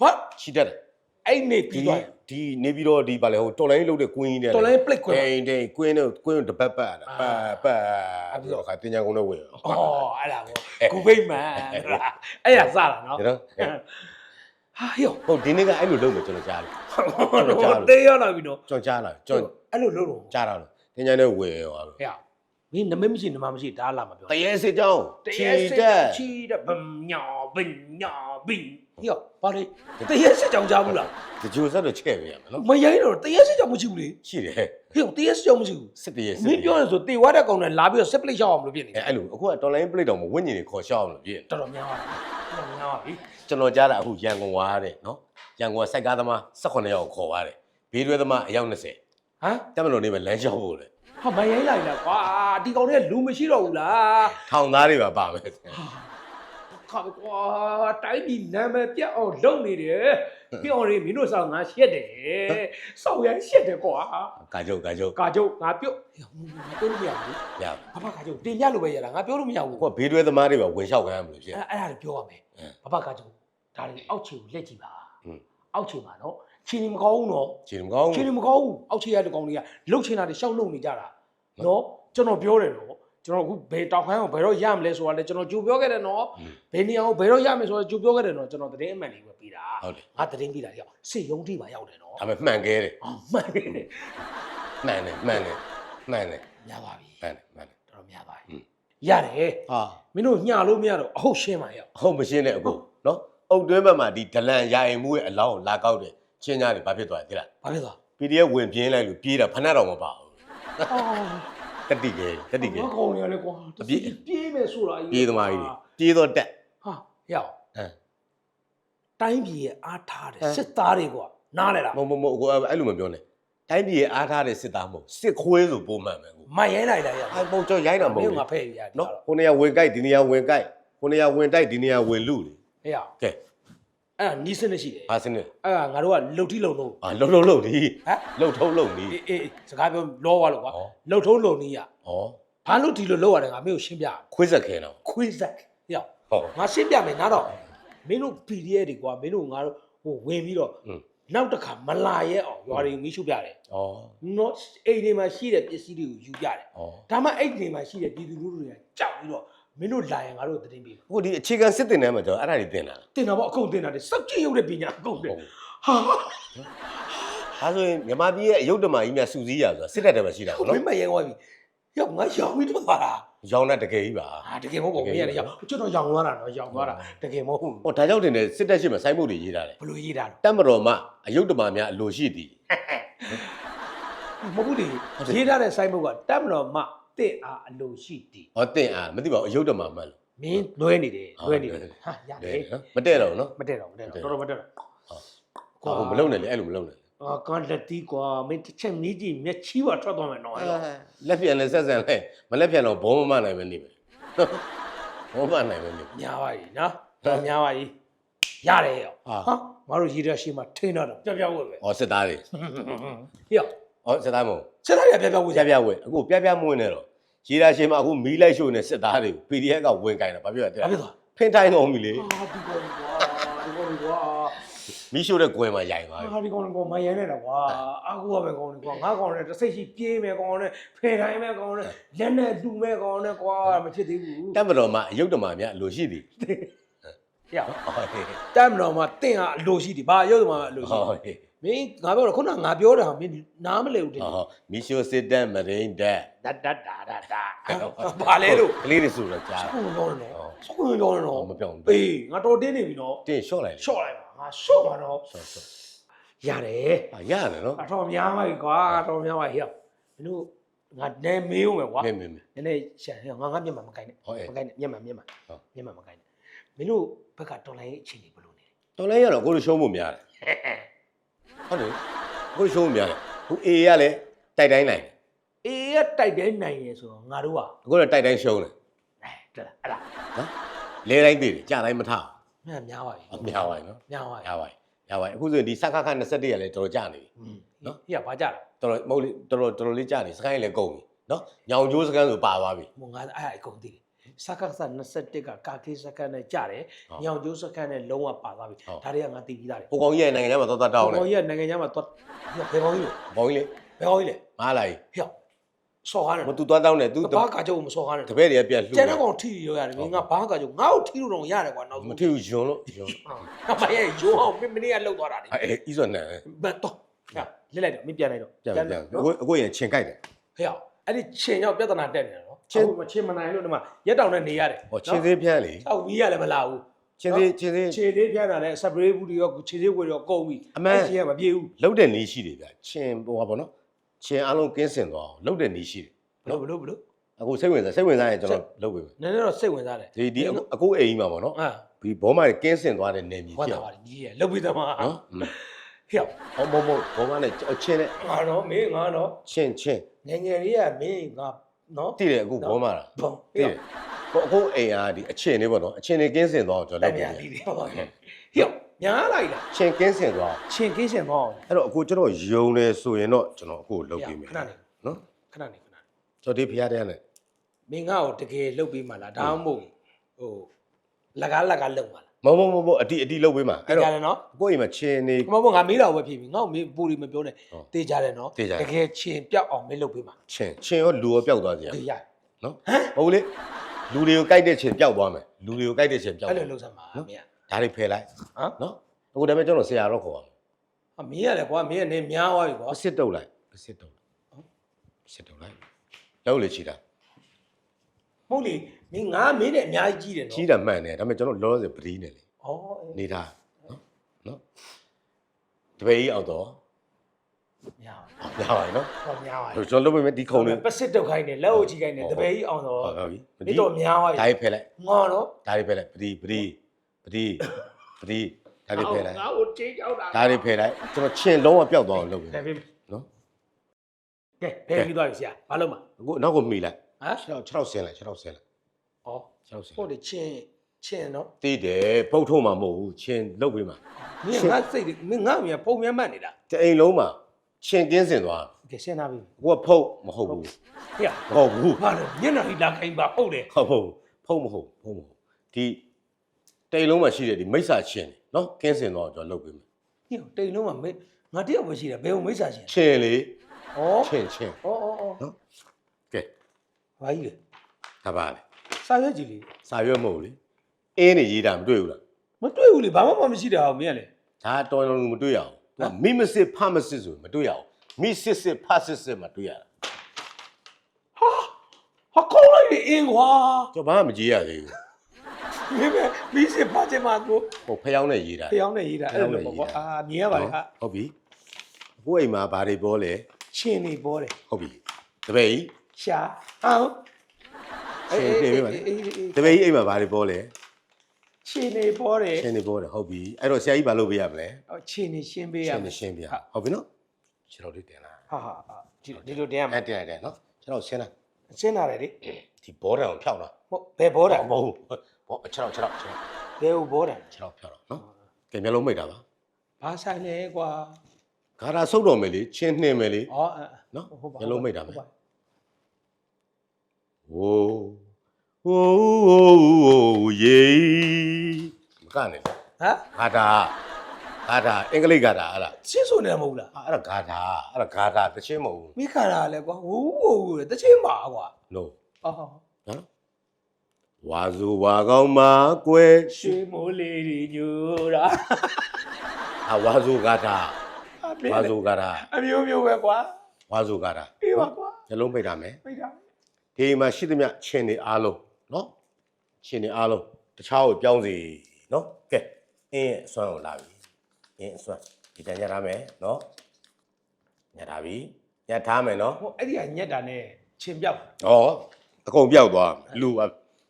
ဘာချီတက်တယ်အဲ့နေဒီပြီးသွားရင်ဒီနေပြီးတော့ဒီပါလေဟိုတော်လိုင်းလုတ်တဲ့ကွင်းကြီးတဲ့တော်လိုင်းပလိတ်ကွင်းတိန်တိန်ကွင်းနဲ့ကွင်းတပတ်ပတ်တာပတ်ပတ်အဲ့ပြီးပြီးတော့တော့ခါတင်ညာကုန်းနဲ့ဝင်ဩအဲ့ဒါကိုဂူဘိတ်မန်အဲ့ရစတာနော်ဒါနော်ဟာဟေးဟုတ်ဒီနေ့ကအဲ့လိုလုပ်မယ်ကျွန်တော်ကြားတယ်ဟိုတေးရလာပြီနော်ကျွန်တော်ကြားလာကျွန်တော် အဲ့လိုလုပ်တော့ကြားတာလို့တင်ညာနဲ့ဝင်ရောဟဲ့မင်းနမမရှိနမမရှိဒါလာမပြောတရေစစ်ကြောင်းတရက်စစ်ချီတဲ့ဗညာဗညာဗင်ဟေ့ပါလေတရက်စစ်ကြောင်ကြားဘူးလားဒီဂျိုဆက်တော့ချဲ့ပေးရမယ်နော်မရိုင်းတော့တရက်စစ်ကြောင်မရှိဘူးလေရှိတယ်ဟေ့တရက်စစ်ကြောင်မရှိဘူးစစ်တရေစစ်မင်းပြောရဆိုတေဝါတဲ့ကောင်နဲ့လာပြီးတော့စစ်ပလိတ်ရှောက်အောင်လို့ဖြစ်နေအဲအဲ့လိုအခုကတော်လိုင်းပလိတ်တော်မှာဝိညာဉ်တွေခေါ်ရှောက်အောင်လို့ပြည့်တော်တော်များပါတော်တော်များပါပြီကျွန်တော်ကြားတာအခုရန်ကုန်ဝါတဲ့နော်ရန်ကုန်ကစိုက်ကားသမား18ယောက်ခေါ်သွားတယ်ဘေးတွဲသမားအယောက်20 ဟမ်တက်မလို့နေမယ်လမ်းလျှောက်ဖို့လေဟာမရိုင်းလိုက်လားကွာဒီကောင်တွေကလူမရှိတော့ဘူးလားထောင်သားတွေပါပါမယ်ခါကွာတိုင်းပြည်နာမည်ပြတ်အောင်လုပ်နေတယ်ပြောင်းရမင်းတို့ဆောင်ငါရှက်တယ်စောက်ရမ်းရှက်တယ်ကွာကာကြုတ်ကာကြုတ်ကာကျုပ်ငါပြုတ်ပြောလို့မရဘူးရဘာဘာကာကျုပ်တင်ပြလို့ပဲရတာငါပြောလို့မရဘူးအခုကဘေးတွဲသမားတွေပါဝင်လျှောက်ခံရမလို့ဖြစ်အဲ့အဲ့ဒါတွေပြောရမယ်အင်းဘာဘာကာကျုပ်ဒါတွေအောက်ခြေကိုလက်ကြည့်ပါဟွန်းအောက်ခြေမှာနော် ခြေနေမကောင်းဘူးနော်ခြေမကောင်းခြေဘူး နေမကောင်းဘူးအောက်ခြေရတဲ့ကောင်တွေကလှုပ်ချင်တာတွေရှောက်လှုပ်နေကြတာနော်ကျွန်တော်ပြောတယ်နော်ကျွန်တော်အခုဘယ်တောက်ခိုင်းအောင်ဘယ်တော့ရမလဲဆိုတာလဲကျွန်တော်ကြိုပြောခဲ့တယ်နော်ဘယ်နေရာကိုဘယ်တော့ရမယ်ဆိုတာကြိုပြောခဲ့တယ်နော်ကျွန်တော်သတင်းအမှန်တွေပဲပြီးတာဟုတ်တယ် ငါသတင်းပြီးတာကြောက်စေယုံထိပါရောက်တယ်နော်ဒါပေမဲ့မှန်ခဲတယ်အော်မှန်တယ်မှန်တယ်မှန်တယ်မှန်တယ်ညပါပြီမှန်တယ်မှန်တယ် တော်တော်များပါဟွပြီန်း ရတယ်ဟာမင်းတို့ညလို့မရတော့အဟုတ်ရှင်းပါရောက်ဟုတ်မရှင်းတဲ့အခုနော်အုတ်တွင်းဘက်မှာဒီဒလန်ရာအိမ်မှုရဲ့အလောင်းကိုလာကောက်တယ် ချင်းညာတွေဘာဖြစ်သွားလဲသိလား ဘာဖြစ်သွား PDF ဝင်ပြင်းလိုက်လို့ပြေးတာဖဏတ်တော်မပါဘူးအော်တတိကေတတိကေငါကောင်နေရလဲကွာအပြေး ပြေးမယ်ဆိုတာကြီးပြေးသမားကြီးတွေပြေးတော့တက် ဟာရောက်ဟမ်တိုင်းပြည်ရဲ့အားထားတယ်ဟမ် စစ်သားတွေကွာနားလဲလားမဟုတ်မဟုတ်ကိုအဲ့လိုမပြောနဲ့တိုင်းပြည်ရဲ့အားထားတဲ့စစ်သားမဟုတ်စစ်ခွေးဆိုပုံမှန်ပဲကိုမရိုင်းလိုက်လားရောက်အဲ့ပုံကြောင့်ရိုင်းတာမဟုတ်မင်းဘူး ငါဖဲ့ရရနော်ခုနေရဝင်ကြိုက်ဒီနေရာဝင်ကြိုက်ခုနေရဝင်တိုက်ဒီနေရာဝင်လူလေဟဲ့ရောက်ကဲ အဲ့ဒါနီးစနစ်ရှိတယ်ဘာစနစ်အဲ့ဒါငါတို့ကလှုပ်ထီလှုပ်လို့အာလှုပ်လှုပ်လှုပ်ဒီဟမ်လှုပ်ထုံးလှုပ်နီးအေးအေးစကားပြောလောသွားလို့ကွာဩလှုပ်ထုံးလှုပ်နီးရဩဘာလို့ဒီလိုလှုပ်ရတယ်ငါမင်းကိုရှင်းပြရမယ်ခွေးဆက်ခဲတော့ခွေးဆက်ရောက်ဟောငါရှင်းပြမယ်နားတော့မင်းတို့ PDF တွေကွာမင်းတို့ငါတို့ဟိုဝင်ပြီးတော့อืมနောက်တစ်ခါမလာရဲအောင်ရွာတွေမီးရှို့ပြတယ်ဩနော်အိမ်တွေမှာရှိတဲ့ပစ္စည်းတွေကိုယူပြတယ်ဩဒါမှအိမ်တွေမှာရှိတဲ့ပြည်သူလူထုတွေကကြောက်ပြီးတော့ မင်းတို့လာရင်ငါတို့သတင်းပေးမယ်ဟိုဒီအခြေခံစစ်တင်ထဲမှာတော့အဲ့ဒါတွေတင်တာလားတင်တာပေါ့အကုန်တင်တာတွေစောက်ကြည့်ရုပ်တဲ့ပညာအကုန်တင်ဟာဒါဆိုရင်မြန်မာပြည်ရဲ့အယုတ်တမာကြီးများစူစည်းရဆိုတာစစ်တပ်တယ်ပဲရှိတာဟိုပေါ့မနော်င်းမရဲသွားပြီရောက်ငါရောင်ပြီးတော့သွားတာရောင်းတဲ့တကယ်ကြီးပါဟာတကယ်မဟုတ်ဘူးမင်းရတယ်ရောက်ကျွန်တော်ရောင်သွားတာနော်ရောင်သွားတာတကယ်မဟုတ်ဘူးဟောဒါကြောင့်တင်တယ်စစ်တပ်ရှိမှစိုင်းမှုတွေရေးထားတယ်ဘယ်လိုရေးတာလဲတက်မတော်မှအယုတ်တမာများအလိုရှိသည်မဟုတ်ဘူးလေဟုတ်တယ်ရေးထားတဲ့စိုင်းဘုတ်ကတက်မတော်မှ တင့်အားအလိုရှိတည်ဟောတင်အားမသိပါဘူးအယုတ်တမာမှန်လို့မင်းလွဲနေတယ်ဟာလွဲနေတယ်လွဲနေဟာရတတယ်ယ်နော်မတဲ့တော့ဘူးနော်မတက်တော့မတက်တော့တော်တော်မတက်တော့ဟောမလုံးနဲ့လေအဲ့လိုမလုံးနဲ့အာကန်လက်တီကွာမင်းတစ်ချက်နီးကြည့်မျက်ချီးပါထွက်သွားမယ်နော်အဲ့တော့လက်ပြန်လဲဆက်ဆံလဲမလက်ပြန်တော့ဘောမမနိုင်ပဲနေမယ်ဘောမနိုင်ပဲနေမယ်ညာပါပြီနော်တော်ညာပါပြီရတယ်ရောဟာဟာငါတို့ရေးတဲ့ရှေ့မှာထိန်းတော့ပြပြဝဲပဲဟောစစ်သားတွေရော ဟောစစ်သားမဟုတ်စက်လိုက်ပြပြဝဲပြပြဝဲအခုပြပြမွေးနေတော့ရေးတာရှင်မအခုမီးလိုက်ရှို့နေစစ်သားတွေကို PDF ကဝင်ကြိုင်တာဘာပြောရတဲ့ဘာဖြစ်သွားဖင်တိုင်းတော်ပြီလေအာဒီကောကွာဒီကောကွာမီးရှို့တဲ့ကွယ်မှာရိုင်သွားပြီဟာဒီကောင်ကောင်မရမ်းနေတာကွာအာကူကပဲကောင်နေကွာငါကောင်နဲ့တစ်စိတ်ရှိပြေးမယ်ကောင်နဲ့ဖယ်တိုင်းမယ်ကောင်နဲ့လက်နဲ့တူမဲ့ကောင်နဲ့ကွာမဖြစ်သေးဘူးတက်မတော်မှာအယုတ်တမာများအလိုရှိသည်ရဟုတ်ဟေးတမ်းမတော်မှာတင့်ဟာအလိုရှိတယ်ဘာရုပ်သမားအလိုရှိဟုတ်ဟေး မင်းငါပြောတော့ခုနငါပြောတာမင်းနားမလဲဘူးတင်ဟောမီးရှို့စစ်တပ်မရင်းတပ်ဒတ်ဒတ်ဒါဒါဒါဘာလဲလို့ကလေးတွေဆိုတော့ကြားစကွန်ပြောနေတော့စကွန်ပြောနေတော့မပြောင်းဘူးအေးငါတော်တင်းနေပြီနော်တင်းရှော့လိုက်ရှော့လိုက်ပါငါရှော့ပါတော့ရှော့ရှော့ရတယ်ဟာရတယ်နော်အတော်များပါပြီကွာအတော်များပါဟေ့မင်းတို့ငါနဲမေးဦးမယ်ကွာမင်းမင်းမင်းနည်းနည်းရှာဟဲ့ငါငါမျက်မှန်မကိုင်းနဲ့ဟုတ်ရဲ့မကိုင်းနဲ့မျက်မှန်မျက်မှန်ဟုတ်မျက်မှန်မကိုင်းနဲ့မင်းတို့ဘက်ကတော်လိုင်းရဲ့အခြေအနေဘယ်လိုနေလဲတော်လဲရတော့ကိုလိုရှုံးဖို့များတယ် ဟုတ်တယ်ကိုလိုရှုံးဖို့များတယ်ဟိုအေရလည်းတိုက်တိုင်းနိုင်တယ်အေးရတိုက်တဲ့နိုင်ရဲဆိုတော့ငါတို့ကအခုတော့တိုက်တိုင်းရှုံးတယ်အဲတက်လားအဲ့ဒါနော်လဲတိုင်းသေးတယ်ကြာတိုင်းမထအောင်မြတ်များပါပြီအများပါနော်များပါပြီရပါပြီရပါပြီအခုဆိုရင်ဒီစက်ခါခါ21ရက်လည်းတော်တော်ကြာနေပြီอืมနော်ဟေ့ကဘာကြတာတော်တော်မဟုတ်လေတော်တော်တော်တော်လေးကြာနေစကိုင်းလည်းကုန်ပြီနော်ညောင်ကျိုးစကန်ဆိုပါသွားပြီဟိုငါအဲ့အကုန်သိတယ် စက္ကစ21ကကာကေးစက္ကနဲ့ကြတယ်ဟုတ်ညောင်ကျိုးစက္ကနဲ့လုံးဝပါသွားပြီဟုတ်ဒါတွေကငါသိပြီးသားတယ်ဟိုကောင်ကြီးရဲ့နိုင်ငံခြားမှာသွားသွားတောင်းတယ်ဘောကြီးကနိုင်ငံခြားမှာသွားဟေ့ဘယ်ကောင်းကြီးလဲဘောင်းကြီးလေဘယ်ကောင်းကြီးလဲမားလာကြီးဟေ့ဆော်ကားနေမတူသွားတောင်းတယ်သူဘာကာကြောမဆော်ကားနေတပည့်တွေကပြက်လှူကျန်တဲ့ကောင်ထိရောရတယ်မင်းငါဘာကာကြောငါ့ကိုထိလို့တော့ရတယ်ကွာနောက်မဆုံးထီဘူးယွန်းလို့ယွန်းဟာမရဲ့ရိုးအောင်မင်းမနေ့ကလှုပ်သွားတာလေအဲဤစွမ်းနဲ့ဘတ်တော့ဟဲ့လက်လိုက်တော့မင်းပြန်လိုက်တော့ပြန်ပြန်အခုအခုရင်ချင်ကြိုက်တယ်ဟဲ့အဲ့ဒီချင်းရောက်ပြဿနာတက်နေတာနော် ချင်းအခုမချင်းမနိုင်လို့ဒီမှာရက်တောင်နဲ့နေရတယ်ဟောချင်းသေးပြန်လေအောက်မီးရလည်းမလာဘူးချင်းသေးချင်းသေးခြေသေးပြန်တာလည်းစပရေးဘူးတွေရောခြေသေးဝေရောကုန်ပြီအမှန်အဲ့ခြေကမပြေဘူးလှုပ်တဲ့နေရှိတယ်ဗျချင်းဟိုပါဗောနော်ချင်းအလုံးကင်းစင်သွားအောင်လှုပ်တဲ့နေရှိတယ်ဘလို့ဘလို့ဘလို့အခုစိတ်ဝင်စားစိတ်ဝင်စားရင်ကျွန်တော်လှုပ်ပေးမယ်နည်းနည်းတော့စိတ်ဝင်စားတယ်ဒီဒီအခုအခုအိမ်ကြီးမှာဗောနော်အာဒီဘောမတွေကင်းစင်သွားတဲ့နေမြေဝတ်ဖြစ်တာအောင်ပါလေကြီးရလှုပ်ပြီးသမားနော်ဟဲ့ဟောမဟုတ်မဟုတ်ဘောမနဲ့ချင်းနဲ့ငါတော့မင်းငါတော့ချင်းချင်းငယ်ငယ်လေးကမင်းငါ နော်တည်တယ်အခုဘောမလားဘုံတည်တယ်ကိုအခုအိမ်အားဒီအချင်းလေးဗောနော်အချင်းလေးကင်းစင်သွားအောင်ကျွန်တိုတော်က်လုပ်ပြပေးလီမယ်လေးဟောဟဲ့ညားလိုက်လားချင်းကင်းစင်သွားအောင်ချင်းကင်းရှင်တော့အဲ့တော့အခုကျွန်တော်ယုံနေဆိုရင်တော့ကျွန်တော်အခုလုပ်ပေးမယ်ခဏနေနော်ခဏနေခဏနေကျွန်တော်ဒီဖရားတဲ့နဲ့မင်းငါ့ကိုတကယ်လှုပ်ပြီးမှလားဒါမှမဟုတ်ဟိုလကားလကားလှုပ်မှလား မဟုတ်မဟုတ်မဟုတ်အတီအတီလုပ်ပေးမှာအဲ့တေးတော့ကြတယ်နော်ကိုယ့်အိမ်မှာချင်းနေ မဟုတ်ငါမေးတော့ပဲဖြစ်ပြီငါ့ကိုမေးပူရီမပြောနဲ့ဟုတ်တေးကြတယ်နော်တေးကြတယ်တကယ်ချင်းပြောက်အောင်မင်းလှုပ်ပြီးမှချင်းချင်းရောလူရောပျောက်သွားကြရတေးရနော်ဟုတ်လေလူတွေကိုကြိုက်တဲ့ချင်းပျောက်သွားမယ်လူတွေကိုကြိုက်တဲ့ချင်းပျောက်အဲ့သွားလိုလှုပ်စမ်းပါမင်းဒါတွေဖယ်လိုက်ဟမ်နော်အခုဒါပေမဲ့ကျွန်တော်ဆရာတော့ခေါ်အောင်အမင်းရတယ်ကွာမင်းကနေများသွားပြီကွာအစ်စ်တုတ်လိုက်အစ်စ်တုတ်လိုက်အစ်စ်တုတ်လိုက်လောက်လေချီတာမဟုတ်လေ မင်းငါမင်းနဲ့အများကြီးကြီးတယ်နော်ချီတာမှန်တယ်ဒါပေမဲ့ကျွန်တော်လောလောဆယ်ပရီးနေလေဩအေးနေတာနော်နော်တပည့်ကြီးအောင်တော့များပါရပါပြီနော်ဟောများပါကျွန်တော်လုပ်ပေးမယ်ဒီခုံလေးပစစ်တုတ်ခိုင်းတယ်လက်အိုကြီးခိုင်းတယ်တပည့်ကြီးအောင်တော့ဟုတ်ပါပြီမင်းတော့များသွားပြီဒါတွေဖယ်လိုက်ငါတော့ဒါတွေဖယ်လိုက်ပရီးပရီးပရီးပရီးဒါတွေဖယ်လိုက်ငါ့ကိုချင်းကြောက်တာဒါတွေဖယ်လိုက်ကျွန်တော်ချင်းလုံးဝပျောက်သွားအောင်လုပ်ပေးဖယ်ပြီနော်ကဲဖယ်ပြီးသွားပြီဆရာဘာလို့မအခုနောက်ကိုမိလိုက်ဟမ်6တော့6ဆင်းလိုက်6တော့ဆင်းလိုက် ဩ6ဆင်းဟုတ်တယ်ချင်းချင်းနော်တည်တယ်ပုတ်ထုံးမှာမဟုတ်ဘူးချင်းလုတ်ပေးမှာမင်းငါစိတ်မင်းငါမြပုံမြတ်မှတ်နေတာတအိမ်လုံးမှာချင်းကင်းစင်သွားကဲစဉ်းစားပြီကိုကဖုတ်မဟုတ်ဘူးဟေ့မဟုတ်ဘူးဘာလဲညနေလာခိုင်းပါဟုတ်တယ်ဟုတ်ဟုတ်ဖုတ်မဟုတ်ဖုတ်မဟုတ်ဒီတအိမ်လုံးမှာရှိတဲ့ဒီမိစ္ဆာချင်းနော်ကင်းစင်သွားကျွန်တော်လုတ်ပေးမယ်ညတိန်လုံးကမင်းငါတယောက်ပဲရှိတယ်ဘယ်ကိုမိစ္ဆာရှင်ချင်းလေဩချင်းချင်းဩဩဩနော်ကဲဘာကြီးလဲဒါပါလေ စာရွက်ကြီးလေစာရွက်မဟုတ်လေအင်းနေရေးတာမတွေ့ဘူးလားမတွေ့ဘူးလေဘာမှမမရှိတာဟောမင်းကလေဒါတော်တော်မတွေ့ရအောင်သူကမိမစစ်ဖမစစ်ဆိုမတွေ့ရအောင်မိစစ်စစ်ဖစစ်စစ်မတွေ့ရတာဟာကောင်းလိုက်ပြီအင်းကွာကျွန်တော်ဘာမှမကြည့်ရသေးဘူးမင်းပဲမီးစစ်ဖားချင်မှာကိုဟိုဖျောင်းနဲ့ရေးတာဖျောင်းနေရေးတာအဲ့လိုပေါ့ကွာအာမြင်ရပါလေဟာဟုတ်ပြီအခုအိမ်မှာဘာတွေပေါ်လဲချင်းနေပေါ်တယ်ဟုတ်ပြီတပည့်ကြီးရှာဟောင်း ချင်းနေပြီပါလေအေးအေးအေးတပည့်ကြီးအိမ်မှာဘာတွေပေါ်လဲချင်းနေပေါ်တယ်ချင်းနေပေါ်တယ်ဟုတ်ပြီအဲ့တော့ဆရာကြီးဘာလုပ်ပေးရမလဲဟောချင်းနေရှင်းပေးရချင်းမနေယ်ရှင်းပြဟုတ်ပြီနော်ခြေတော်လေးတင်လာဟာဟာဟာဒီဒီလိုတင်ရမှာအဲ့တင်ရတယ်နော်ခြေတော်ရှင်းလာရှင်းလာတယ်လေဒီဘောတံကိုဖြောက်လာဟုတ်ဘယ်ပေါ်တာမဟုတ်ဘူးဘောခြေတော်ခြေတော်ခြေတော်ဘယ်ဟိုပေါ်တာခြေတော်ဖြောက်တော့နော်ကဲမျက်လုံးမိတ်တာပါဘာဆိုင်လဲကွာဂါရာဆုပ်တော်မယ်လေချင်းနှင်းမယ်လေ ဩအဲ့နော်ဟုတ်ပါမျက်လုံးမိတ်တာမယ် ဟုတ်ပါဝိုးဝိုးဝိုးယေမကနေဟမ်ဟာတာဂါထာအင်္ဂလိပ်ဂါထာအဲ့ဒါချင်းဆိုနေမှာမဟုတ်လားအဲ့ဒါဂါထာအဲ့ဒါဂါထာတချင်းမဟုတ်ဘူးမိခါရလဲကွာဝူးဝူးတချင်းပါကွာ no အော်နော်ဝါစုဝါကောင်းမှာကွယ်ရွှေမိုးလေးတွေညိုတာအဝါစုဂါထာဝါစုဂါထာအမျိုးမျိုးပဲကွာဝါစုဂါထာအေးပါကွာနှလုံးပိတ်တာမယ်မိတာ ဒီမှာရှိသမျှချင်းတွေအားလုံးနော်ချင်းတွေအားလုံးတခြားကိုပြောင်းစီနော်ကဲအင်းရဲ့အစွမ်းကိုလာပြီအင်းအစွမ်းဒီတန်ညက်ထားမယ်နော်ညက်ထားပြီညက်ထားမယ်နော်ဟိုအဲ့ဒီကညက်တာနဲ့ချင်းပြောက်ဩအကုန်ပျောက်သွားမယ်လူပါ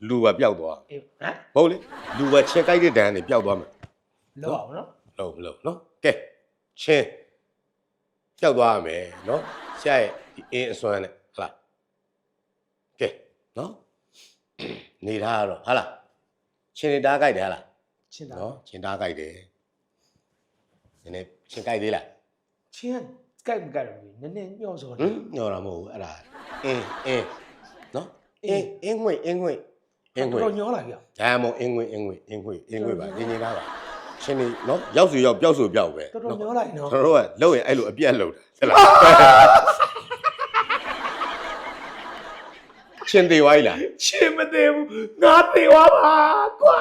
လူပါပျောက်သွားအေးဟမ်ဟုတ်လေလူပါချင်းကြိုက်တဲ့တန်းတွေပျောက်သွားမယ်လောက်အောင်နော်လို့လို့နော်ကဲချင်းပျောက်သွားရမယ်နော်ဆရာရဲ့ဒီအင်းအစွမ်းနဲ့ဟတ်လား ကဲနော်နေထားရတော့ဟတ်လားချင်းနေတားကြိုက်တယ်ဟတ်လားချင်းတာနော်ချင်းတားကြိုက်တယ်နည်းနည်းချင်းကြိုက်သေးလားချင်းကကြိုက်မကြိုက်ဘူးနည်းနည်းညှော့စောဟမ်ညော်တာမဟုတ်ဘူးအဲ့ဒါအင်းအင်းနော်အင်းအင်းငွေအင်းငွေအင်းငွေ တော့ညှောလာပြီဒါမှမဟုတ်အင်းငွေအင်းငွေအင်းငွေအင်းငွေပါအင်းနေတာပါချင်းနေနော်ရောက်စုရောက်ပျောက်စုပျောက်ပဲတော်တော်ညှောလာပြီနော်ကျွန်တော်တို့ကလုံရင်အဲ့လိုအပြက်လုံတာဟုတ်လား ချင်းသေးဝိုင်းလားချင်းမသေးဘူးငါသေးသွားပါကွာ